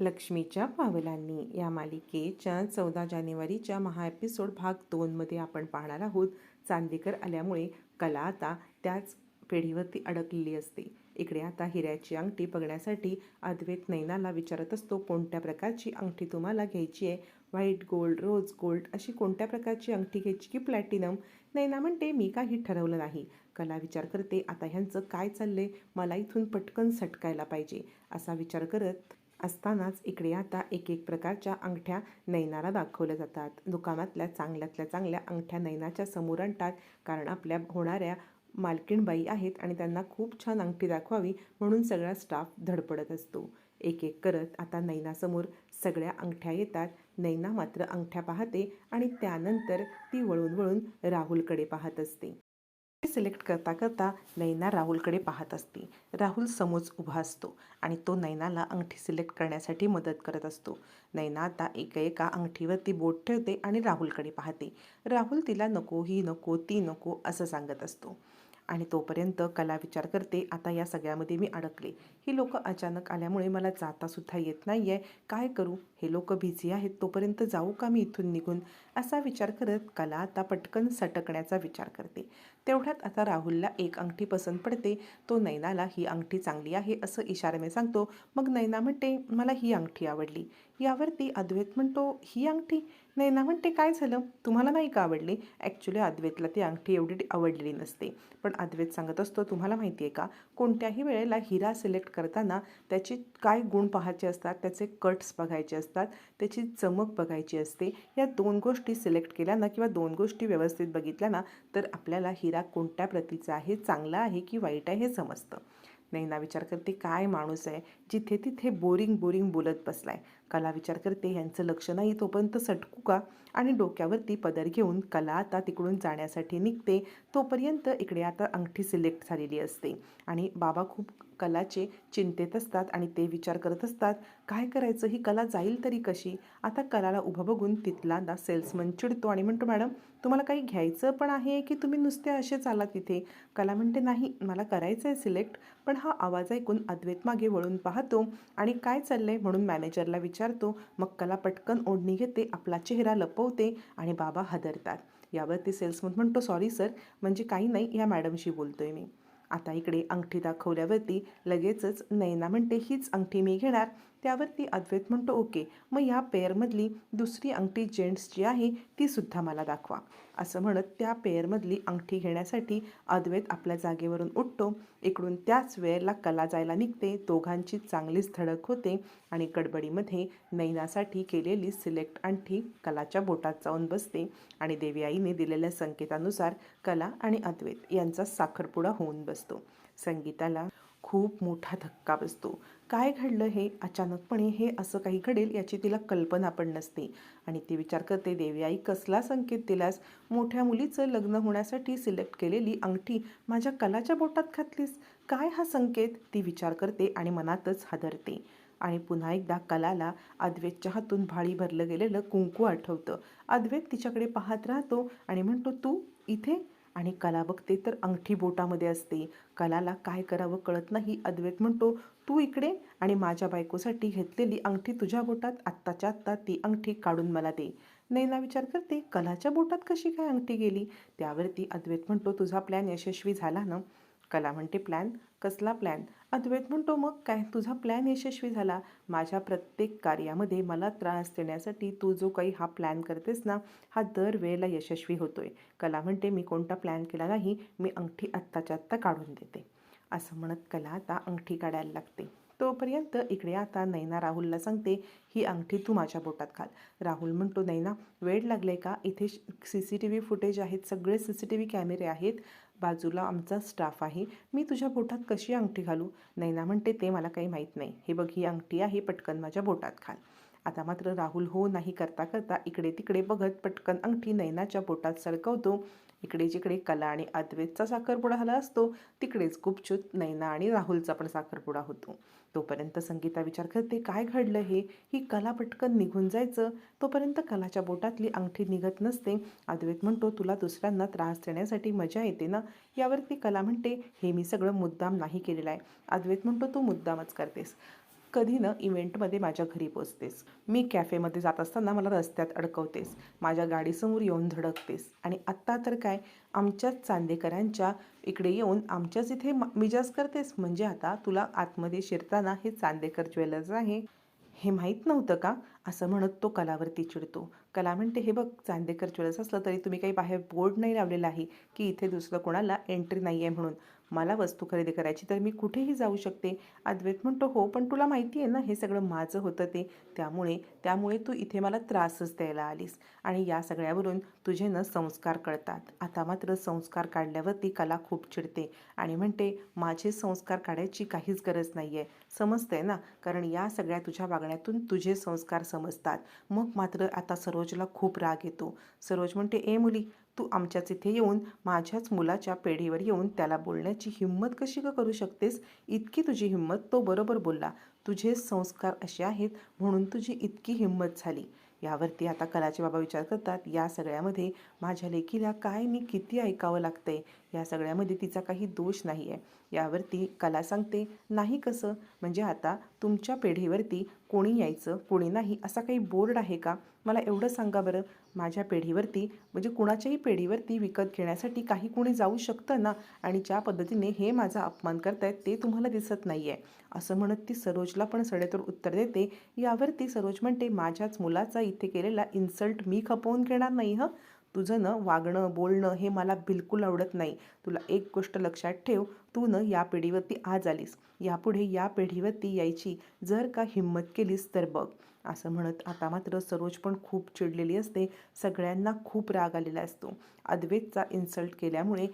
लक्ष्मीच्या पावलांनी. या मालिकेच्या चौदा जानेवारीच्या महा एपिसोड भाग दोनमध्ये आपण पाहणार आहोत. चांदेकर आल्यामुळे कला आता त्याच पेढीवरती अडकलेली असते. इकडे आता हिऱ्याची अंगठी बघण्यासाठी अद्वैत नैनाला विचारत असतो कोणत्या प्रकारची अंगठी तुम्हाला घ्यायची आहे? व्हाईट गोल्ड रोज गोल्ड अशी कोणत्या प्रकारची अंगठी घ्यायची की प्लॅटिनम? नैना म्हणते मी काही ठरवलं नाही. कला विचार करते आता ह्यांचं काय चाललंय? मला इथून पटकन सटकायला पाहिजे. असा विचार करत असतानाच इकडे आता एक एक प्रकारच्या अंगठ्या नैनाला दाखवल्या जातात. दुकानातल्या चांगल्यातल्या चांगल्या अंगठ्या नैनाच्या समोर आणतात. कारण आपल्या होणाऱ्या मालकीणबाई आहेत आणि त्यांना खूप छान अंगठी दाखवावी म्हणून सगळा स्टाफ धडपडत असतो. एक एक करत आता नैनासमोर सगळ्या अंगठ्या येतात. नैना मात्र अंगठ्या पाहते आणि त्यानंतर ती वळून वळून राहुलकडे पाहत असते. सिलेक्ट करता करता नैना राहुलकडे पाहत असते. राहुल समोर उभा असतो आणि तो नैनाला अंगठी सिलेक्ट करण्यासाठी मदत करत असतो. नैना आता एका एका अंगठीवरती बोट ठेवते आणि राहुलकडे पाहते. राहुल तिला नको ही नको ती नको असं सांगत असतो. आणि तोपर्यंत कला विचार करते. आता या सगळ्यामध्ये मी अडकले. ही लोक अचानक आल्यामुळे मला जातासुद्धा येत नाही आहे काय करू? हे लोक बिझी आहेत. तोपर्यंत जाऊ का मी इथून निघून? असा विचार करत कला आता पटकन सटकण्याचा विचार करते. तेवढ्यात आता राहुलला एक अंगठी पसंत पडते. तो नैनाला ही अंगठी चांगली आहे असं इशाऱ्याने सांगतो. मग नैना म्हणते मला ही अंगठी आवडली. यावरती अद्वैत म्हणतो ही अंगठी? नैना म्हणते काय झालं? तुम्हाला नाही का आवडली? ॲक्च्युली अद्वैतला ती अंगठी एवढी आवडलेली नसते. पण अद्वैत सांगत असतो तुम्हाला माहिती आहे का? कोणत्याही वेळेला हिरा सिलेक्ट करताना त्याची काय गुण पाहायचे असतात? त्याचे कट्स बघायचे असतात? त्याची चमक बघायची असते? या दोन गोष्टी सिलेक्ट केल्या ना किंवा दोन गोष्टी व्यवस्थित बघितल्या ना तर आपल्याला हिरा कोणत्या प्रतीचा आहे चांगला आहे की वाईट आहे हे समजतं. नैना विचार करते काय माणूस आहे? जिथे तिथे बोरिंग बोरिंग बोलत बसलाय. कला विचार करते यांचं लक्ष नाही तोपर्यंत सटकू का? आणि डोक्यावरती पदर घेऊन कला आता तिकडून जाण्यासाठी निघते तोपर्यंत इकडे आता अंगठी सिलेक्ट झालेली असते. आणि बाबा खूप कलाचे चिंतेत असतात आणि ते विचार करत असतात काय करायचं? ही कला जाईल तरी कशी? आता कलाला उभं बघून तिथला ना सेल्समन चिडतो आणि म्हणतो मॅडम तुम्हाला काही घ्यायचं पण आहे की तुम्ही नुसते असे चाला तिथे कला म्हणते नाही मला करायचं आहे सिलेक्ट पण हा आवाज ऐकून अद्वैत मागे वळून पाहतो आणि काय चाललंय? म्हणून मॅनेजरला विचार विचारतो मग कला पटकन ओढणी घेते आपला चेहरा लपवते आणि बाबा हदरतात. यावरती सेल्समन म्हणतो सॉरी सर म्हणजे काही नाही या मॅडमशी बोलतोय मी. आता इकडे अंगठी दाखवल्यावरती लगेचच नैना म्हणते हीच अंगठी मी घेणार. त्यावरती अद्वैत म्हणतो ओके मग या पेअरमधली दुसरी अंगठी जेंट्स जी आहे ती सुद्धा मला दाखवा. असं म्हणत त्या पेअरमधली अंगठी घेण्यासाठी अद्वैत आपल्या जागेवरून उठतो. इकडून त्याच वेळेला कला जायला निघते. दोघांची चांगलीच धडक होते आणि गडबडीमध्ये नैनासाठी केलेली सिलेक्ट अंगठी कलाच्या बोटात जाऊन बसते आणि देवी आईने दिलेल्या संकेतानुसार कला आणि अद्वैत यांचा साखरपुडा होऊन बसतो. संगीताला खूप मोठा धक्का बसतो. काय घडलं हे? अचानकपणे हे असं काही घडेल याची तिला कल्पना पण नसते. आणि ती विचार करते देवी आई कसला संकेत दिलास? मोठ्या मुलीचं लग्न होण्यासाठी सिलेक्ट केलेली अंगठी माझ्या कलाच्या बोटात घातलीस. काय हा संकेत? ती विचार करते आणि मनातच हादरते. आणि पुन्हा एकदा कलाला अद्वैतच्या हातून भाळी भरलं गेलेलं कुंकू आठवतं. अद्वैत तिच्याकडे पाहत राहतो आणि म्हणतो तू इथे? आणि कला बघते तर अंगठी बोटामध्ये असते. कलाला काय करावं कळत नाही. अद्वैत म्हणतो तू इकडे आणि माझ्या बायकोसाठी घेतलेली अंगठी तुझ्या बोटात आत्ताच्या आत्ता ती अंगठी काढून मला दे. नैना विचार करते कलाच्या बोटात कशी काय अंगठी गेली? त्यावरती अद्वैत म्हणतो तुझा प्लॅन यशस्वी झाला ना? कला म्हणते प्लॅन कसला प्लॅन अद्वैत म्हणतो मग काय? तुझा प्लॅन यशस्वी झाला. माझ्या प्रत्येक कार्यामध्ये मला त्रास देण्यासाठी तू जो काही हा प्लॅन करतेस ना हा दर वेळेला यशस्वी होतोय. कला म्हणते मी कोणता प्लॅन केला नाही मी अंगठी आत्ताच्या आत्ता काढून देते. असं म्हणत कला आता अंगठी काढायला लागते. तोपर्यंत इकडे आता नैना राहुलला सांगते ही अंगठी तू माझ्या बोटात घाल. राहुल म्हणतो नैना वेळ लागले का? इथे C C T V footage आहेत. सगळे सी सी टी व्ही कॅमेरे आहेत. बाजूला आमचा स्टाफ आहे. मी तुझ्या बोटात कशी अंगठी घालू? नैना म्हणते ते मला काही माहीत नाही. हे बघ ही अंगठी आहे पटकन माझ्या बोटात घाल. आता मात्र राहुल हो नाही करता करता इकडे तिकडे बघत पटकन अंगठी नैनाच्या बोटात सरकवतो. इकडे जिकडे कला आणि अद्वैतचा साखरपुडा झाला असतो तिकडेच गुपचूप नैना आणि राहुलचा पण साखरपुडा होतो. तोपर्यंत संगीता विचार करते काय घडलं हे? ही कला पटकन निघून जायचं. तोपर्यंत कलाच्या बोटातली अंगठी निघत नसते. अद्वैत म्हणतो तुला दुसऱ्यांना त्रास देण्यासाठी मजा येते ना? यावरती कला म्हणते हे मी सगळं मुद्दाम नाही केलेलं आहे. अद्वैत म्हणतो तू मुद्दामच करतेस. कधी ना इव्हेंटमध्ये माझ्या घरी पोचतेस. मी कॅफेमध्ये जात असताना मला रस्त्यात अडकवतेस. माझ्या गाडीसमोर येऊन धडकतेस. आणि आत्ता तर काय? आमच्याच चांदेकरांच्या इकडे येऊन आमच्याच इथे म- मिजाज करतेस. म्हणजे आता तुला आतमध्ये शिरताना हे चांदेकर ज्वेलर्स आहे. हे माहीत नव्हतं का? असं म्हणत तो कलावरती चिडतो. कला म्हणते हे बघ चांदेकर ज्वेलर्स असलं तरी तुम्ही काही बाहेर बोर्ड नाही लावलेला आहे. की इथे दुसरं कोणाला एंट्री नाही आहे म्हणून. मला वस्तू खरेदी करायची तर मी कुठेही जाऊ शकते. अद्वैत म्हणतो हो पण तुला माहिती आहे ना हे सगळं माझं होतं ते. त्यामुळे त्यामुळे तू इथे मला त्रासच द्यायला आलीस. आणि या सगळ्यावरून तुझे न संस्कार कळतात. आता मात्र संस्कार काढल्यावरती कला खूप चिडते आणि म्हणते माझे संस्कार काढायची काहीच गरज नाही आहे समजतंय ना? कारण या सगळ्या तुझ्या वागण्यातून तुझे संस्कार समजतात. मग मात्र आता सरोजला खूप राग येतो. सरोज म्हणते ए मुली तू आमच्याच इथे येऊन माझ्याच मुलाच्या पेढीवर येऊन त्याला बोलण्याची हिंमत कशी का करू शकतेस? इतकी तुझी हिंमत तो बरोबर बोलला. तुझे संस्कार असे आहेत म्हणून तुझी इतकी हिंमत झाली. यावरती आता कलाचे बाबा विचार करतात या सगळ्यामध्ये माझ्या लेकीला काय मी किती ऐकावं लागतंय? या सगळ्यामध्ये तिचा काही दोष नाही आहे यावरती कला सांगते नाही कसं? म्हणजे आता तुमच्या पेढीवरती कोणी यायचं कोणी नाही असा काही बोर्ड आहे का? मला एवढं सांगा बरं माझ्या पेढीवरती म्हणजे कुणाच्याही पेढीवरती विकत घेण्यासाठी काही कोणी जाऊ शकतं ना? आणि ज्या पद्धतीने हे माझा अपमान करतायत ते तुम्हाला दिसत नाही आहे असं म्हणत ती सरोजला पण सडेतोड उत्तर देते. यावरती सरोज म्हणते माझ्याच मुलाचा इथे केलेला इन्सल्ट मी खपवून घेणार नाही हं? तुझं न वागणं बोलणं हे मला बिलकुल आवडत नाही. तुला एक गोष्ट लक्षात ठेव तू न या पिढीवरती आज आलीस. यापुढे या पिढीवरती यायची जर का हिंमत केलीस तर बघ. असं म्हणत आता मात्र सरोज पण खूप चिडलेली असते. सगळ्यांना खूप राग आलेला असतो. अद्वैतचा इन्सल्ट केल्यामुळे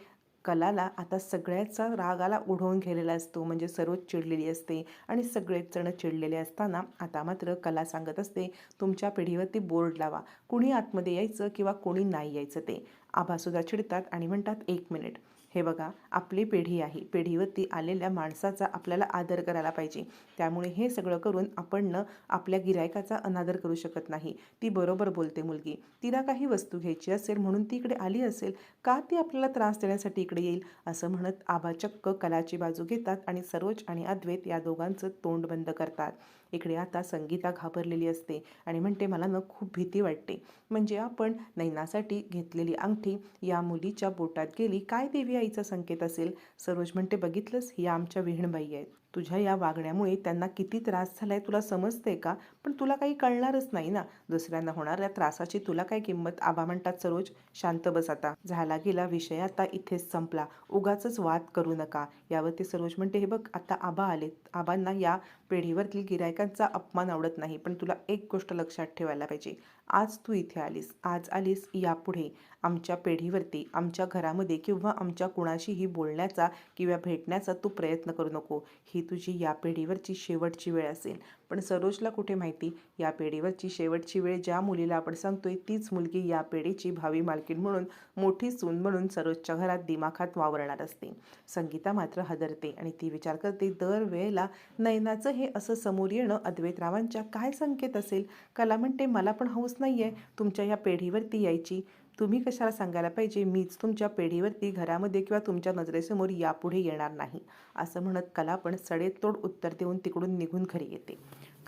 कलाला आता सगळ्याचा रागाला उडवून गेलेला असतो. म्हणजे सरोज चिडलेली असते आणि सगळेच जण चिडलेले असताना आता मात्र कला सांगत असते तुमच्या पिढीवरती बोर्ड लावा. कुणी आतमध्ये यायचं किंवा कोणी नाही यायचं ते. आभासुद्धा चिडतात आणि म्हणतात एक मिनिट. हे बघा आपली पिढी आहे. पिढीवरती आलेल्या माणसाचा आपल्याला आदर करायला पाहिजे. त्यामुळे हे सगळं करून आपण न आपल्या गिरायकाचा अनादर करू शकत नाही. ती बरोबर बोलते मुलगी. तिला काही वस्तू घ्यायची असेल म्हणून ती इकडे आली असेल का ती आपल्याला त्रास देण्यासाठी इकडे येईल? असं म्हणत आबाचक्क कलाची बाजू घेतात आणि सरोज आणि अद्वैत या दोघांचं तोंड बंद करतात. इकडे आता संगीता घाबरलेली असते आणि म्हणते मला न खूप भीती वाटते. म्हणजे आपण नैनासाठी घेतलेली अंगठी या मुलीच्या बोटात गेली काय देवी आईचा संकेत असेल? सरोज म्हणते बघितलंस ही आमच्या विहीणबाई आहेत. तुझ्या या वागण्यामुळे त्यांना किती त्रास झालाय तुला समजते का? पण तुला काही कळणारच नाही ना. दुसऱ्यांना होणाऱ्या त्रासाची तुला काय किंमत? आबा म्हणतात सरोज शांत बस आता. झाला गेला विषय. आता इथेच संपला. उगाच वाद करू नका. यावरती सरोज म्हणते हे बघ आता आबा आलेत. आबांना या पिढीवरतील गिरायकांचा अपमान आवडत नाही. पण तुला एक गोष्ट लक्षात ठेवायला पाहिजे. आज तू इथे आलीस. आज आलीस यापुढे. आमच्या पेढीवरती आमच्या घरामध्ये किंवा आमच्या कुणाशीही बोलण्याचा किंवा भेटण्याचा तू प्रयत्न करू नको. ही तुझी या पेढीवरची शेवटची वेळ असेल. पण सरोजला कुठे माहिती? या पेढीवरची शेवटची वेळ ज्या मुलीला आपण सांगतोय तीच मुलगी या पेढीची भावी मालकीण म्हणून मोठी सून म्हणून सरोजच्या घरात दिमाखात वावरणार असते. संगीता मात्र हदरते आणि ती विचार करते दरवेळेला नयनाचं हे असं समोर येणं अद्वैतरावांच्या काय संकेत असेल? कला म्हणते मला पण हौस नाही आहे तुमच्या या पेढीवरती यायची. तुम्ही कशाला सांगायला पाहिजे? मीच तुमच्या पेढीवरती घरामध्ये किंवा तुमच्या नजरेसमोर यापुढे येणार नाही. असं म्हणत कला पण सडेतोड उत्तर देऊन तिकडून निघून घरी येते.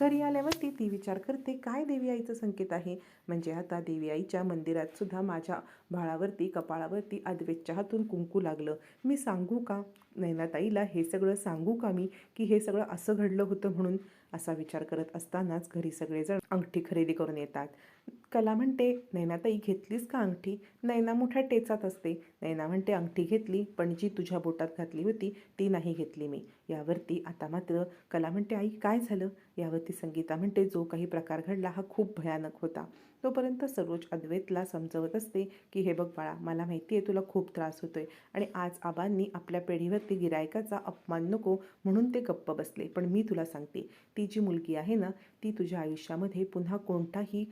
घरी आल्यावरती ती विचार करते काय देवी आईचं संकेत आहे? म्हणजे आता देवी आईच्या मंदिरात सुद्धा माझ्या भाळावरती कपाळावरती अद्वैतच्या हातून कुंकू लागलं. मी सांगू का? नैनाताईला हे सगळं सांगू का मी की हे सगळं असं घडलं होतं म्हणून? असा विचार करत असतानाच घरी सगळेजण अंगठी खरेदी करून येतात. कला म्हणते नैनाताई घेतलीस का अंगठी? नैना मोठ्या टेचात असते. नैना म्हणते अंगठी घेतली पण जी तुझ्या बोटात घातली होती ती नाही घेतली मी. यावरती आता मात्र कला म्हणते आई काय झालं? यावरती संगीता म्हणते जो काही प्रकार घडला हा खूप भयानक होता. तोपर्यंत सरोज अद्वैतला समजवत असते की हे बघ बाळा मला माहिती आहे तुला खूप त्रास होतोय. आणि आज आबांनी आपल्या पिढीवरती गिरायकाचा अपमान नको म्हणून ते गप्प बसले. पण मी तुला सांगते ती जी मुलगी आहे ना ती तुझ्या आयुष्यामध्ये पुन्हा कोणताही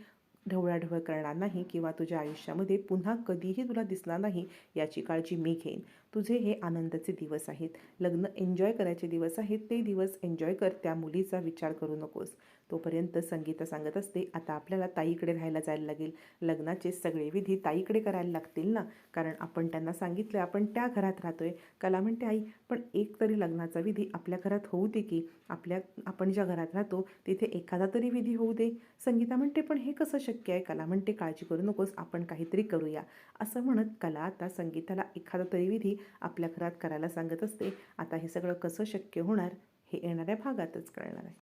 ढवळाढवळ करणार नाही किंवा तुझ्या आयुष्यामध्ये पुन्हा कधीही तुला दिसणार नाही याची काळजी मी घेईन. तुझे हे आनंदाचे दिवस आहेत. लग्न एन्जॉय करायचे दिवस आहेत. ते दिवस एन्जॉय कर. त्या मुलीचा विचार करू नकोस. तोपर्यंत संगीता सांगत असते आता आपल्याला ताईकडे राहायला जायला लागेल. लग्नाचे सगळे विधी ताईकडे करायला लागतील ना? कारण आपण त्यांना सांगितलं आपण त्या घरात राहतोय. कला म्हणते आई पण एक तरी लग्नाचा विधी आपल्या घरात होऊ दे की. आपल्या आपण ज्या घरात राहतो तिथे एखादा तरी विधी होऊ दे. संगीता म्हणते पण हे कसं शक्य आहे? कला म्हणते काळजी करू नकोस आपण काहीतरी करूया. असं म्हणत कला आता संगीताला एखादा तरी विधी आपल्या घरात करायला सांगत असते. आता हे सगळं कसं शक्य होणार हे येणाऱ्या भागातच कळणार आहे.